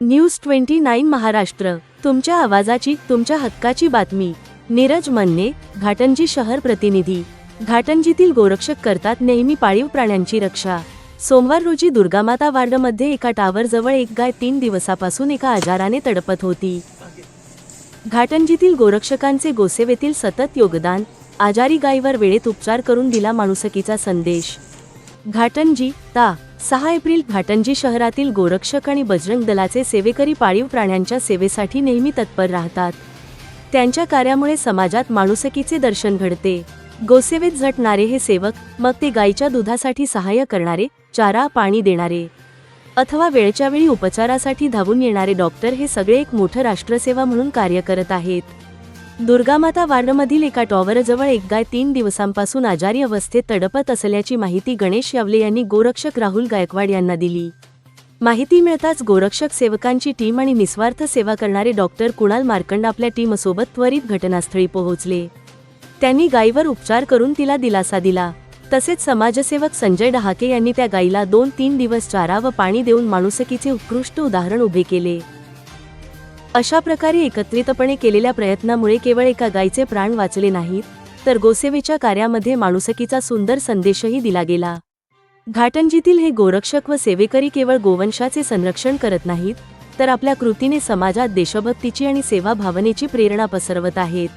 News twenty nine Maharashtra. तुमच्या आवाजाची तुमच्या हक्काची बातमी. नीरज मन्ने घाटंजी शहर प्रतिनिधी. घाटंजीतील गोरक्षक करतात नेहमी पाळीव प्राण्यांची रक्षा. सोमवार रोजी दुर्गामाता वार्डमध्ये एका टावरजवळ एक गाय तीन दिवसापासून एका आजाराने तडपत होती. घाटंजीतील गोरक्षकांचे गोसेवेतील सतत योगदान आजारी गायीवर वेळेत उपचार करून दिला माणुसकीचा संदेश. घाटंजी ता. सहा एप्रिल घाटंजी शहरातील गोरक्षक आणि बजरंग दलाचे सेवेकरी पाळीव प्राण्यांच्या सेवेसाठी नेहमी तत्पर राहतात. त्यांच्या कार्यामुळे समाजात माणुसकीचे दर्शन घडते. गोसेवेत झटणारे हे सेवक मग ते गायीच्या दुधासाठी सहाय्य करणारे चारा पाणी देणारे. अथवा वेळच्या वेळी उपचारासाठी धावून येणारे डॉक्टर हे सगळे एक मोठं राष्ट्रसेवा म्हणून कार्य करत आहेत. दुर्गामाता वार्डमधील एका टॉवरजवळ एक गाय तीन दिवसांपासून आजारी अवस्थेत तडपत असल्याची माहिती गणेश यावले यांनी गोरक्षक राहुल गायकवाड यांना दिली. माहिती मिळताच गोरक्षक सेवकांची टीम आणि निस्वार्थ सेवा करणारे डॉक्टर कुणाल मार्कंड आपल्या टीमसोबत त्वरित घटनास्थळी पोहोचले. त्यांनी गायीवर उपचार करून तिला दिलासा दिला. तसेच समाजसेवक संजय डहाके यांनी त्या गायीला दोन तीन दिवस चारा व पाणी देऊन माणुसकीचे उत्कृष्ट उदाहरण उभे केले. अशा प्रकारे एकत्रितपणे केलेल्या प्रयत्नामुळे केवळ एका गायीचे प्राण वाचले नाहीत तर गोसेवेच्या कार्यामध्ये माणुसकीचा सुंदर संदेशही दिला गेला. घाटंजीतील हे गोरक्षक व सेवेकरी केवळ गोवंशाचे संरक्षण करत नाहीत तर आपल्या कृतीने समाजात देशभक्तीची आणि सेवा भावनेची प्रेरणा पसरवत आहेत.